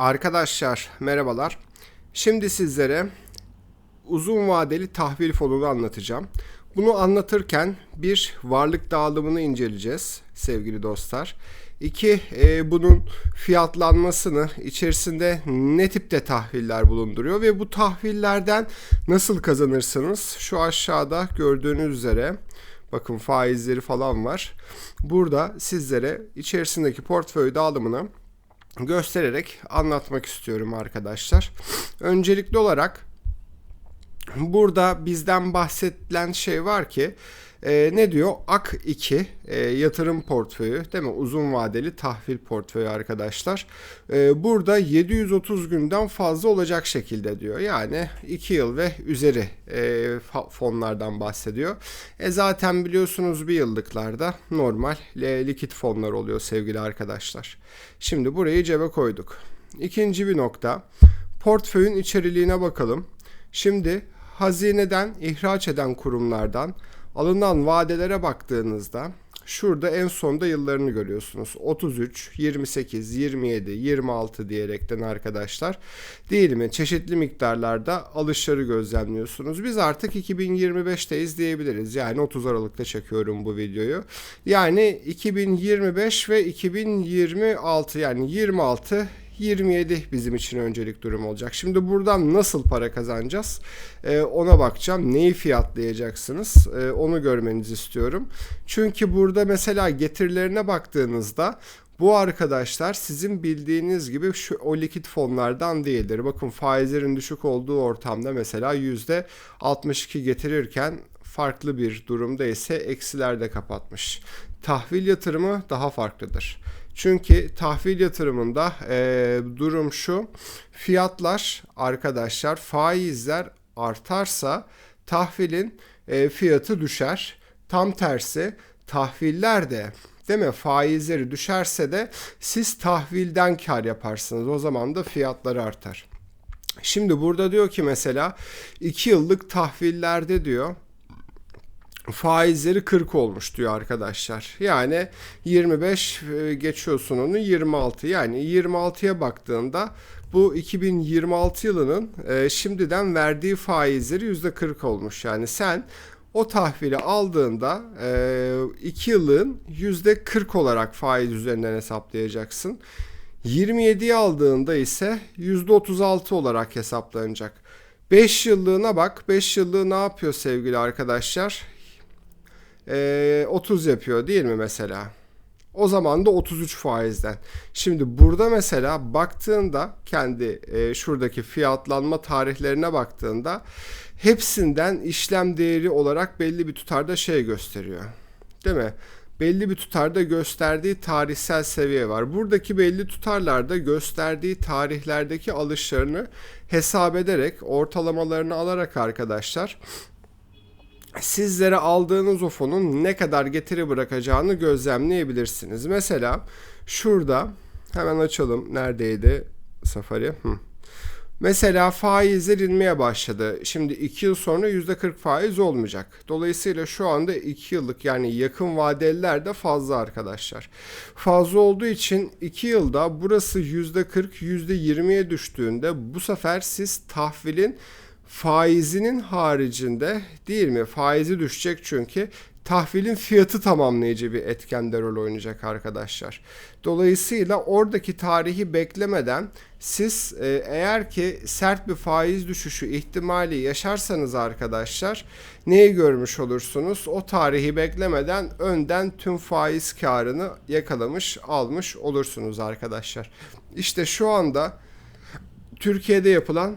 Arkadaşlar merhabalar. Şimdi sizlere uzun vadeli tahvil fonunu anlatacağım. Bunu anlatırken bir varlık dağılımını inceleyeceğiz sevgili dostlar. İki, e, bunun fiyatlanmasını, içerisinde ne tipte tahviller bulunduruyor ve bu tahvillerden nasıl kazanırsınız? Şu aşağıda gördüğünüz üzere bakın faizleri falan var. Burada sizlere içerisindeki portföy dağılımını göstererek anlatmak istiyorum arkadaşlar. Öncelikli olarak burada bizden bahsedilen şey var ki e, ne diyor? AK2 e, yatırım portföyü değil mi? Uzun vadeli tahvil portföyü arkadaşlar. E, burada 730 günden fazla olacak şekilde diyor. Yani 2 yıl ve üzeri e, fonlardan bahsediyor. E zaten biliyorsunuz bir yıllıklarda normal e, likit fonlar oluyor sevgili arkadaşlar. Şimdi burayı cebe koyduk. İkinci bir nokta. Portföyün içeriliğine bakalım. Şimdi hazineden ihraç eden kurumlardan alınan vadelere baktığınızda şurada en sonda yıllarını görüyorsunuz. 33, 28, 27, 26 diyerekten arkadaşlar. Değil mi? Çeşitli miktarlarda alışları gözlemliyorsunuz. Biz artık 2025'teyiz diyebiliriz. Yani 30 Aralık'ta çekiyorum bu videoyu. Yani 2025 ve 2026 yani 26 27 bizim için öncelik durum olacak. Şimdi buradan nasıl para kazanacağız? Ee, ona bakacağım. Neyi fiyatlayacaksınız? Ee, onu görmenizi istiyorum. Çünkü burada mesela getirilerine baktığınızda bu arkadaşlar sizin bildiğiniz gibi şu o likit fonlardan değildir. Bakın faizlerin düşük olduğu ortamda mesela %62 getirirken farklı bir durumda ise eksilerde kapatmış. Tahvil yatırımı daha farklıdır. Çünkü tahvil yatırımında e, durum şu. Fiyatlar arkadaşlar faizler artarsa tahvilin e, fiyatı düşer. Tam tersi tahviller de değil mi? Faizleri düşerse de siz tahvilden kar yaparsınız. O zaman da fiyatları artar. Şimdi burada diyor ki mesela 2 yıllık tahvillerde diyor faizleri 40 olmuş diyor arkadaşlar. Yani 25 e, geçiyorsun onu 26 yani 26'ya baktığında bu 2026 yılının e, şimdiden verdiği faizleri %40 olmuş. Yani sen o tahvili aldığında 2 e, yılın %40 olarak faiz üzerinden hesaplayacaksın. 27'yi aldığında ise %36 olarak hesaplanacak. 5 yıllığına bak. 5 yıllığı ne yapıyor sevgili arkadaşlar? E, 30 yapıyor değil mi mesela? O zaman da 33 faizden. Şimdi burada mesela baktığında kendi e, şuradaki fiyatlanma tarihlerine baktığında hepsinden işlem değeri olarak belli bir tutarda şey gösteriyor. Değil mi? Belli bir tutarda gösterdiği tarihsel seviye var. Buradaki belli tutarlarda gösterdiği tarihlerdeki alışlarını hesap ederek ortalamalarını alarak arkadaşlar sizlere aldığınız UFO'nun ne kadar getiri bırakacağını gözlemleyebilirsiniz. Mesela şurada hemen açalım. Neredeydi Safari? Hı. Mesela faizler inmeye başladı. Şimdi 2 yıl sonra %40 faiz olmayacak. Dolayısıyla şu anda 2 yıllık yani yakın vadeliler de fazla arkadaşlar. Fazla olduğu için 2 yılda burası %40 %20'ye düştüğünde bu sefer siz tahvilin faizinin haricinde değil mi? Faizi düşecek çünkü tahvilin fiyatı tamamlayıcı bir etkende rol oynayacak arkadaşlar. Dolayısıyla oradaki tarihi beklemeden siz e, eğer ki sert bir faiz düşüşü ihtimali yaşarsanız arkadaşlar neyi görmüş olursunuz? O tarihi beklemeden önden tüm faiz karını yakalamış almış olursunuz arkadaşlar. İşte şu anda Türkiye'de yapılan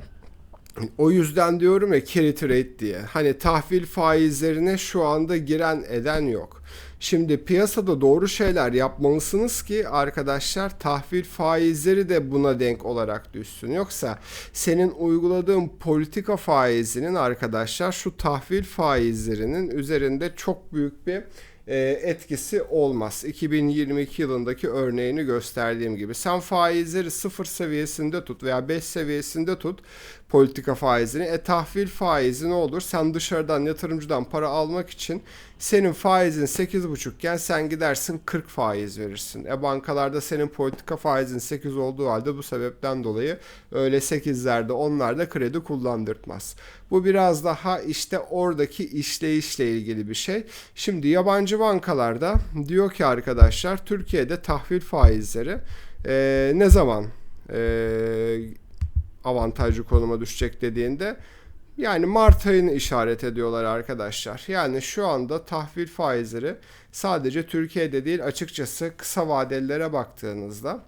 o yüzden diyorum ya carry trade diye. Hani tahvil faizlerine şu anda giren eden yok. Şimdi piyasada doğru şeyler yapmalısınız ki arkadaşlar tahvil faizleri de buna denk olarak düşsün. Yoksa senin uyguladığın politika faizinin arkadaşlar şu tahvil faizlerinin üzerinde çok büyük bir etkisi olmaz. 2022 yılındaki örneğini gösterdiğim gibi. Sen faizleri sıfır seviyesinde tut veya 5 seviyesinde tut politika faizini. E tahvil faizi ne olur? Sen dışarıdan yatırımcıdan para almak için senin faizin 8,5 iken sen gidersin 40 faiz verirsin. E bankalarda senin politika faizin 8 olduğu halde bu sebepten dolayı öyle 8'lerde 10'larda kredi kullandırtmaz. Bu biraz daha işte oradaki işleyişle ilgili bir şey. Şimdi yabancı bankalarda diyor ki arkadaşlar Türkiye'de tahvil faizleri e, ne zaman e, avantajlı konuma düşecek dediğinde yani Mart ayını işaret ediyorlar arkadaşlar. Yani şu anda tahvil faizleri sadece Türkiye'de değil açıkçası kısa vadelilere baktığınızda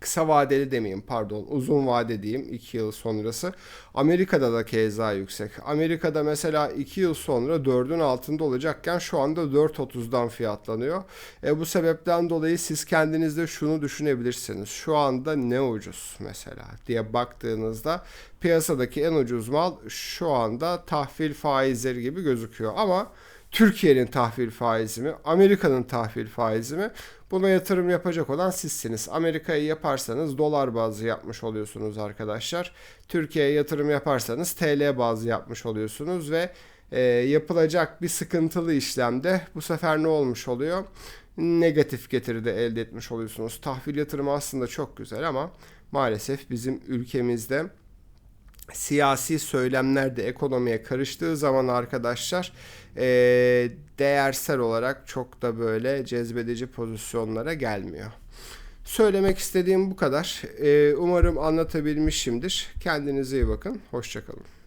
kısa vadeli demeyeyim pardon uzun vade diyeyim 2 yıl sonrası Amerika'da da keza yüksek. Amerika'da mesela 2 yıl sonra 4'ün altında olacakken şu anda 4.30'dan fiyatlanıyor. E bu sebepten dolayı siz kendinizde şunu düşünebilirsiniz. Şu anda ne ucuz mesela diye baktığınızda piyasadaki en ucuz mal şu anda tahvil faizleri gibi gözüküyor. Ama Türkiye'nin tahvil faizi mi, Amerika'nın tahvil faizi mi? Buna yatırım yapacak olan sizsiniz. Amerika'yı yaparsanız dolar bazlı yapmış oluyorsunuz arkadaşlar. Türkiye'ye yatırım yaparsanız TL bazlı yapmış oluyorsunuz ve e, yapılacak bir sıkıntılı işlemde bu sefer ne olmuş oluyor? Negatif getiri de elde etmiş oluyorsunuz. Tahvil yatırımı aslında çok güzel ama maalesef bizim ülkemizde siyasi söylemler de ekonomiye karıştığı zaman arkadaşlar e, değersel olarak çok da böyle cezbedici pozisyonlara gelmiyor. Söylemek istediğim bu kadar. E, umarım anlatabilmişimdir. Kendinize iyi bakın. Hoşçakalın.